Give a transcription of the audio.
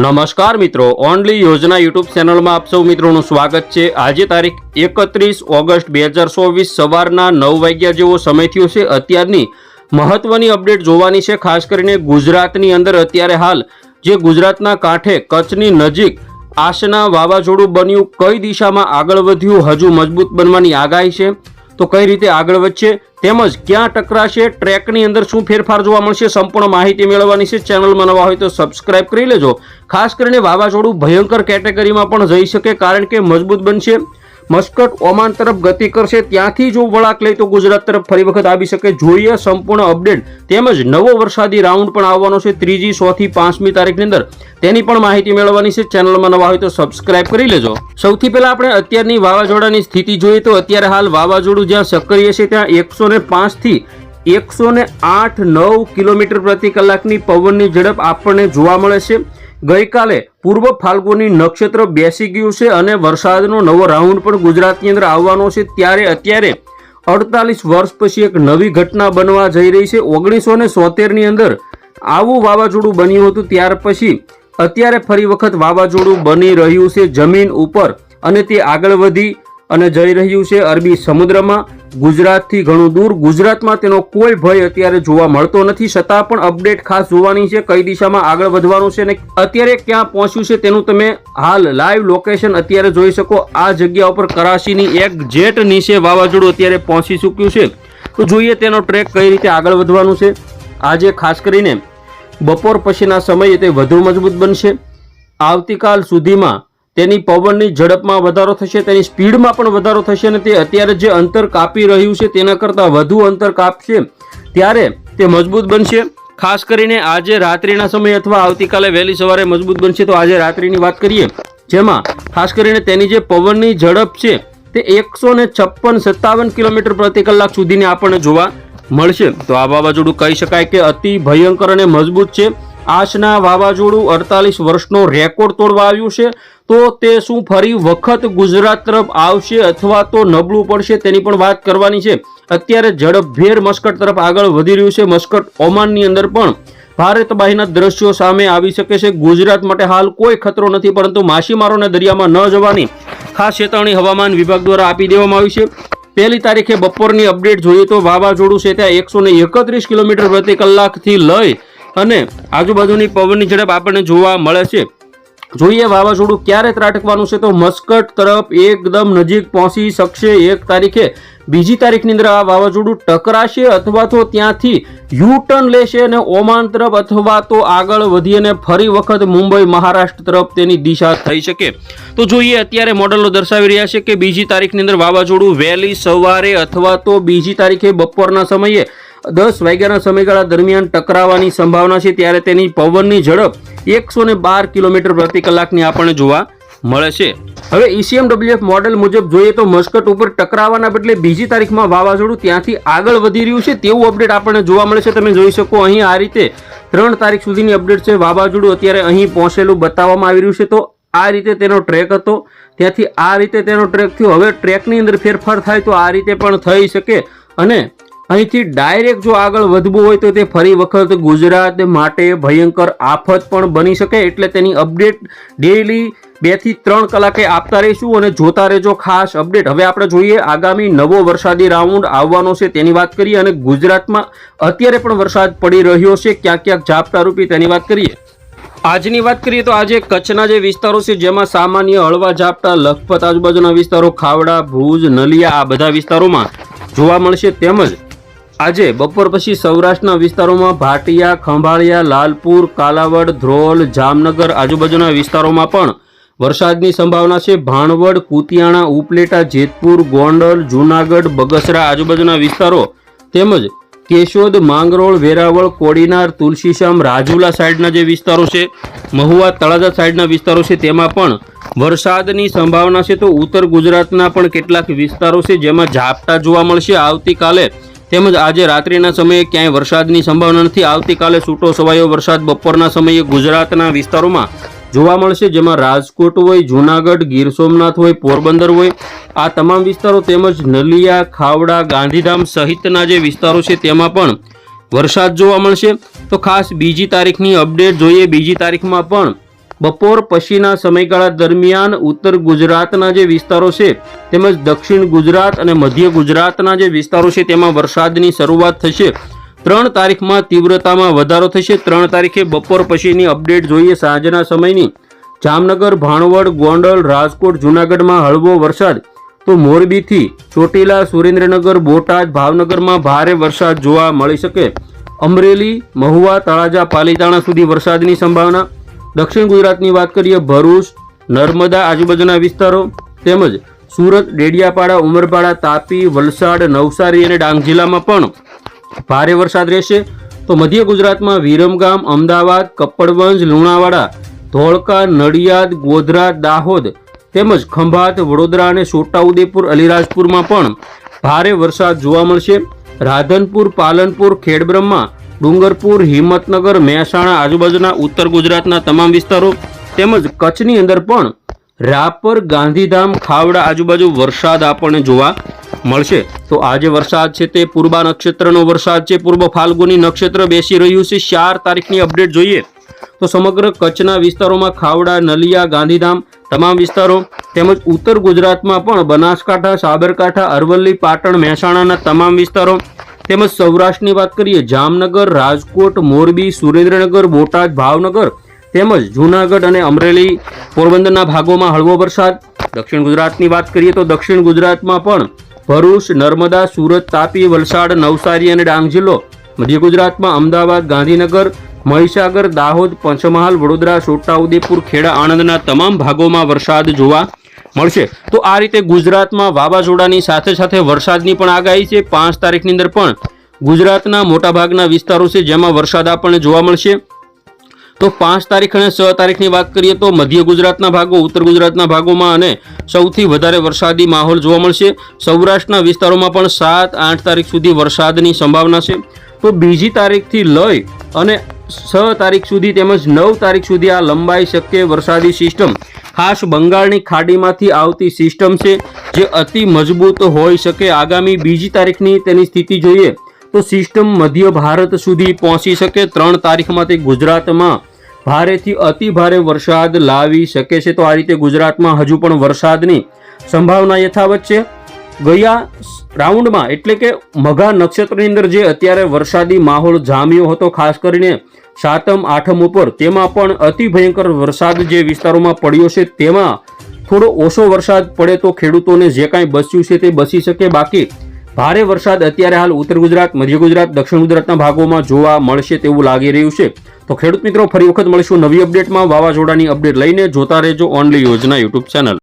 નમસ્કાર મિત્રો, ઓનલી યોજના યુટ્યુબ ચેનલમાં આપ સૌ મિત્રોનું સ્વાગત છે. આજે તારીખ એકત્રીસ ઓગસ્ટ બે હજાર ચોવીસ સવારના નવ વાગ્યા જેવો સમય થયો છે. અત્યારની મહત્વની અપડેટ જોવાની છે, ખાસ કરીને ગુજરાતની અંદર અત્યારે હાલ, જે ગુજરાતના કાંઠે કચ્છની નજીક આશના વાવાઝોડું બન્યું, કઈ દિશામાં આગળ વધ્યું, હજુ મજબૂત બનવાની આગાહી છે. તો કઈ રીતે આગળ વધશે તેમજ ક્યાં ટકરાશે, ટ્રેકની અંદર શું ફેરફાર જોવા મળશે, સંપૂર્ણ માહિતી મેળવવાની છે. ચેનલમાં નવા હોય તો સબસ્ક્રાઇબ કરી લેજો. ખાસ કરીને વાવાઝોડું ભયંકર કેટેગરીમાં પણ જઈ શકે, કારણ કે મજબૂત બનશે. મસ્કટ ઓમાન તરફ ગતિ કરશે, ત્યાંથી જો વળાંક લે તો ગુજરાત તરફ ફરી વખત આવી શકે. જોઈએ સંપૂર્ણ અપડેટ. તેમજ નવો વરસાદી રાઉન્ડ પણ આવવાનો છે, ત્રીજી સો થી પાંચમી તારીખની અંદર. તેની પણ માહિતી મેળવવાની છે. ચેનલમાં નવા હોય તો સબસ્ક્રાઇબ કરી લેજો. સૌથી પહેલા આપણે અત્યારની વાવાઝોડાની સ્થિતિ જોઈએ તો અત્યારે હાલ વાવાઝોડું જ્યાં સક્રિય છે, ત્યાં એકસો ને પાંચથી એકસો ને આઠ નવ કિલોમીટર પ્રતિ કલાકની પવનની ઝડપ આપણને જોવા મળે છે. ગઈકાલે પૂર્વ ફાલ્ગુની નક્ષત્ર બેસી ગયું છે અને વરસાદનો નવો રાઉન્ડ પણ ગુજરાતની અંદર આવવાનો છે. ત્યારે અત્યારે અડતાલીસ વર્ષ પછી એક નવી ઘટના બનવા જઈ રહી છે. ઓગણીસો ને સોતેરની અંદર આવું વાવાઝોડું બન્યું હતું. ત્યાર પછી અત્યારે ફરી વખત વાવાઝોડું બની રહ્યું છે જમીન ઉપર અને તે આગળ વધી અને જઈ રહ્યું છે અરબી સમુદ્રમાં. ગુજરાતથી ઘણું દૂર. ગુજરાતમાં તેનો કોઈ ભય અત્યારે જોવા મળતો નથી. છતાં પણ અપડેટ ખાસ જોવાની છે. કઈ દિશામાં આગળ વધવાનું છે અને અત્યારે ક્યાં પહોંચ્યું છે તેનું તમે હાલ લાઈવ લોકેશન અત્યારે જોઈ શકો. આ જગ્યા ઉપર કરાચીની એક જેટ નીચે વાવાઝોડું અત્યારે પહોંચી ચૂક્યું છે. તો જોઈએ તેનો ટ્રેક કઈ રીતે આગળ વધવાનું છે. આજે ખાસ કરીને બપોર પછીના સમયે તે વધુ મજબૂત બનશે. આવતીકાલ સુધીમાં તેની પવનની ઝડપમાં વધારો થશે, તેની સ્પીડમાં પણ વધારો થશે અને તે અત્યારે જે અંતર કાપી રહ્યું છે તેના કરતાં વધુ અંતર કાપશે. ત્યારે તે મજબૂત બનશે. ખાસ કરીને આજે રાત્રિના સમયે અથવા આવતીકાલે વહેલી સવારે મજબૂત બનશે. તો આજે રાત્રિની વાત કરીએ, જેમાં ખાસ કરીને તેની જે પવનની ઝડપ છે, તે એકસો ને છપ્પન સત્તાવન કિલોમીટર પ્રતિ કલાક સુધીની આપણને જોવા મળશે. તો આ વાવાઝોડું કહી શકાય કે અતિ ભયંકર અને મજબૂત છે. આશના વાવાઝોડું અડતાલીસ વર્ષનો રેકોર્ડ તોડવા આવ્યું છે. તો તે શું ફરી વખત ગુજરાત તરફ આવશે અથવા તો નબળું પડશે તેની પણ વાત કરવાની છે. અત્યારે ઝડપભેર મસ્કટ તરફ આગળ વધી રહ્યું છે. મસ્કટ ઓમાનની અંદર પણ ભારે તબાહીના દ્રશ્યો સામે આવી શકે છે. ગુજરાત માટે હાલ કોઈ ખતરો નથી, પરંતુ માછીમારોને દરિયામાં ન જવાની ખાસ ચેતવણી હવામાન વિભાગ દ્વારા આપી દેવામાં આવી છે. પહેલી તારીખે બપોરની અપડેટ જોઈએ તો વાવાઝોડું છે ત્યાં એકસો એકત્રીસ કિલોમીટર પ્રતિ કલાકથી લઈ અને આજુબાજુની પવનની ઝડપ આપણને જોવા મળે છે. જોઈએ, વાવાઝોડું ક્યારે ત્રાટકવાનું છે તો મસ્કટ તરફ એકદમ નજીક પહોંચી શકશે એક તારીખે. બીજી તારીખની અંદર આ વાવાઝોડું ટકરાશે અથવા તો ત્યાંથી યુ ટર્ન લેશે અને ઓમાન તરફ અથવા તો આગળ વધી અને ફરી વખત મુંબઈ, મહારાષ્ટ્ર તરફ તેની દિશા થઈ શકે. તો જોઈએ, અત્યારે મોડલો દર્શાવી રહ્યા છે કે બીજી તારીખની અંદર વાવાઝોડું વહેલી સવારે અથવા તો બીજી તારીખે બપોરના સમયે દસ વાગ્યાના સમયગાળા દરમિયાન ટકરાવાની સંભાવના છે. ત્યારે તેની પવનની ઝડપ એકસો ને બાર કિલોમીટર પ્રતિ કલાકની આપણને જોવા મળે છે. હવે E ઈસીએમડબ્લ્યુએફ મોડેલ મુજબ જોઈએ તો મસ્કટ ઉપર ટકરાવાના બદલે બીજી તારીખમાં વાવાઝોડું ત્યાંથી આગળ વધી રહ્યું છે. તેવું અપડેટ આપણને જોવા મળે છે. તમે જોઈ શકો અહીં આ રીતે ત્રણ તારીખ સુધીની અપડેટ છે. વાવાઝોડું અત્યારે અહીં પહોંચેલું બતાવવામાં આવી રહ્યું છે. તો આ રીતે તેનો ટ્રેક હતો. ત્યાંથી આ રીતે તેનો ટ્રેક થયો. હવે ટ્રેકની અંદર ફેરફાર થાય તો આ રીતે પણ થઈ શકે. અને અહીંથી ડાયરેક્ટ જો આગળ વધવું હોય તો તે ફરી વખત ગુજરાત માટે ભયંકર આફત પણ બની શકે એટલે તેની અપડેટ ડેઈલી બેથી ત્રણ કલાકે આપતા રહીશું અને જોતા રહેજો ખાસ અપડેટ. હવે આપણે જોઈએ આગામી નવો વરસાદી રાઉન્ડ આવવાનો છે તેની વાત કરીએ અને ગુજરાતમાં અત્યારે પણ વરસાદ પડી રહ્યો છે. ક્યાંક ક્યાંક ઝાપટા રૂપી તેની વાત કરીએ. આજની વાત કરીએ તો આજે કચ્છના જે વિસ્તારો છે જેમાં સામાન્ય હળવા ઝાપટા, લખપત, આજુબાજુના વિસ્તારો, ખાવડા, ભુજ, નલિયા આ બધા વિસ્તારોમાં જોવા મળશે તેમજ આજે બપોર પછી સૌરાષ્ટ્રના વિસ્તારોમાં ભાટિયા, ખંભાળિયા, લાલપુર, કાલાવડ, ધ્રોલ, જામનગર આજુબાજુના વિસ્તારોમાં પણ વરસાદની સંભાવના છે. ભાણવડ, કુતિયાણા, ઉપલેટા, જેતપુર, ગોંડલ, જૂનાગઢ, બગસરા આજુબાજુના વિસ્તારો તેમજ કેશોદ, માંગરોળ, વેરાવળ, કોડીનાર તુલસીશ્યામ રાજુલા સાઈડના જે વિસ્તારો છે, મહુવા, તળાજા સાઈડના વિસ્તારો છે, તેમાં પણ વરસાદની સંભાવના છે. તો ઉત્તર ગુજરાતના પણ કેટલાક વિસ્તારો છે, જેમાં ઝાપટા જોવા મળશે. આવતીકાલે તેમજ આજે રાત્રિના સમયે ક્યાંય વરસાદની સંભાવના નથી. આવતીકાલે છૂટો છવાયો વરસાદ બપોરના સમયે ગુજરાતના વિસ્તારોમાં જોવા મળશે, જેમાં રાજકોટ હોય, જૂનાગઢ, ગીર સોમનાથ હોય, પોરબંદર હોય. આ તમામ વિસ્તારો તેમજ નલિયા, ખાવડા, ગાંધીધામ સહિતના જે વિસ્તારો છે, તેમાં પણ વરસાદ જોવા મળશે. તો ખાસ બીજી તારીખની અપડેટ જોઈએ. બીજી તારીખમાં પણ બપોર પછીના સમયગાળા દરમિયાન ઉત્તર ગુજરાતના જે વિસ્તારો છે, તેમજ દક્ષિણ ગુજરાત અને મધ્ય ગુજરાતના જે વિસ્તારો છે, તેમાં વરસાદની શરૂઆત થશે. ત્રણ તારીખમાં તીવ્રતામાં વધારો થશે. ત્રણ તારીખે બપોર પછીની અપડેટ જોઈએ સાંજના સમયની. જામનગર, ભાણવડ, ગોંડલ, રાજકોટ, જૂનાગઢમાં હળવો વરસાદ. તો મોરબીથી ચોટીલા, સુરેન્દ્રનગર, બોટાદ, ભાવનગરમાં ભારે વરસાદ જોવા મળી શકે. અમરેલી, મહુવા, તળાજા, પાલીતાણા સુધી વરસાદની સંભાવના દક્ષિણ ગુજરાતની વાત કરીએ, ભરૂચ, નર્મદા, આજુબાજુના વિસ્તારો તેમજ સુરત, ડેડિયાપાડા, ઉમરપાડા, તાપી, વલસાડ, નવસારી અને ડાંગ જિલ્લામાં પણ ભારે વરસાદ રહેશે. તો મધ્ય ગુજરાતમાં વિરમગામ, અમદાવાદ, કપ્પડવંજ, લુણાવાડા, ધોળકા, નડિયાદ, ગોધરા, દાહોદ તેમજ ખંભાત, વડોદરા અને છોટાઉદેપુર, અલીરાજપુરમાં પણ ભારે વરસાદ જોવા મળશે. રાધનપુર, પાલનપુર, ખેડબ્રહ્મા ડુંગરપુર, હિંમતનગર, મહેસાણા, આજુબાજુના ઉત્તર ગુજરાતના તમામ વિસ્તારો તેમજ કચ્છની અંદર પણ રાપર, ગાંધીધામ, ખાવડા આજુબાજુ વરસાદ આપણને જોવા મળશે. તો આજે વરસાદ છે તે પૂર્વા નક્ષત્રનો વરસાદ છે. પૂર્વ ફાલ્ગુની નક્ષત્ર બેસી રહ્યું છે. ચાર તારીખની અપડેટ જોઈએ તો સમગ્ર કચ્છના વિસ્તારોમાં ખાવડા, નલિયા, ગાંધીધામ તમામ વિસ્તારો તેમજ ઉત્તર ગુજરાતમાં પણ બનાસકાંઠા, સાબરકાંઠા, અરવલ્લી, પાટણ, મહેસાણાના તમામ વિસ્તારો તેમજ સૌરાષ્ટ્રની વાત કરીએ, જામનગર, રાજકોટ, મોરબી, સુરેન્દ્રનગર, બોટાદ, ભાવનગર તેમજ જૂનાગઢ અને અમરેલી પોરબંદરના ભાગોમાં હળવો વરસાદ. દક્ષિણ ગુજરાતની વાત કરીએ તો દક્ષિણ ગુજરાતમાં પણ ભરૂચ, નર્મદા, સુરત, તાપી, વલસાડ, નવસારી અને ડાંગ જિલ્લો, મધ્ય ગુજરાતમાં અમદાવાદ, ગાંધીનગર, મહીસાગર, દાહોદ, પંચમહાલ, વડોદરા છોટાઉદેપુર ખેડા, આણંદના તમામ ભાગોમાં વરસાદ જોવા મળશે. તો આ રીતે ગુજરાતમાં વાવાઝોડાની સાથે સાથે વરસાદની પણ આગાહી છે. પાંચ તારીખની અંદર પણ ગુજરાતના મોટાભાગના વિસ્તારો છે જેમાં વરસાદ આપણને જોવા મળશે. તો પાંચ તારીખ અને છ તારીખની વાત કરીએ તો મધ્ય ગુજરાતના ભાગો, ઉત્તર ગુજરાતના ભાગોમાં અને સૌથી વધારે વરસાદી માહોલ જોવા મળશે. સૌરાષ્ટ્રના વિસ્તારોમાં પણ સાત આઠ તારીખ સુધી વરસાદની સંભાવના છે. તો બીજી તારીખથી લઈ અને છ તારીખ સુધી તેમજ નવ તારીખ સુધી આ લંબાઈ શકે વરસાદી સિસ્ટમ. ખાસ બંગાળની ખાડીમાંથી આવતી સિસ્ટમ છે, જે અતિ મજબૂત હોઈ શકે. આગામી બીજી તારીખની તેની સ્થિતિ જોઈએ તો સિસ્ટમ મધ્ય ભારત સુધી પહોંચી શકે. ત્રણ તારીખમાં તે ગુજરાતમાં ભારેથી અતિ ભારે વરસાદ લાવી શકે છે. તો આ રીતે ગુજરાતમાં હજુ પણ વરસાદની સંભાવના યથાવત છે. ગયા રાઉન્ડમાં એટલે કે મઘા નક્ષત્રની અંદર જે અત્યારે વરસાદી માહોલ જામ્યો હતો, ખાસ કરીને સાતમ, આઠમ ઉપર. તેમાં પણ અતિ ભયંકર વરસાદ જે વિસ્તારોમાં પડ્યો છે, તેમાં થોડો ઓછો વરસાદ પડે તો ખેડૂતોને જે કાંઈ બચ્યું છે તે બચી શકે. બાકી ભારે વરસાદ અત્યારે હાલ ઉત્તર ગુજરાત, મધ્ય ગુજરાત, દક્ષિણ ગુજરાતના ભાગોમાં જોવા મળશે તેવું લાગી રહ્યું છે. તો ખેડૂત મિત્રો, ફરી વખત મળીશું નવી અપડેટમાં. વાવાઝોડાની અપડેટ લઈને જોતા રહેજો ઓનલી યોજના યુટ્યુબ ચેનલ.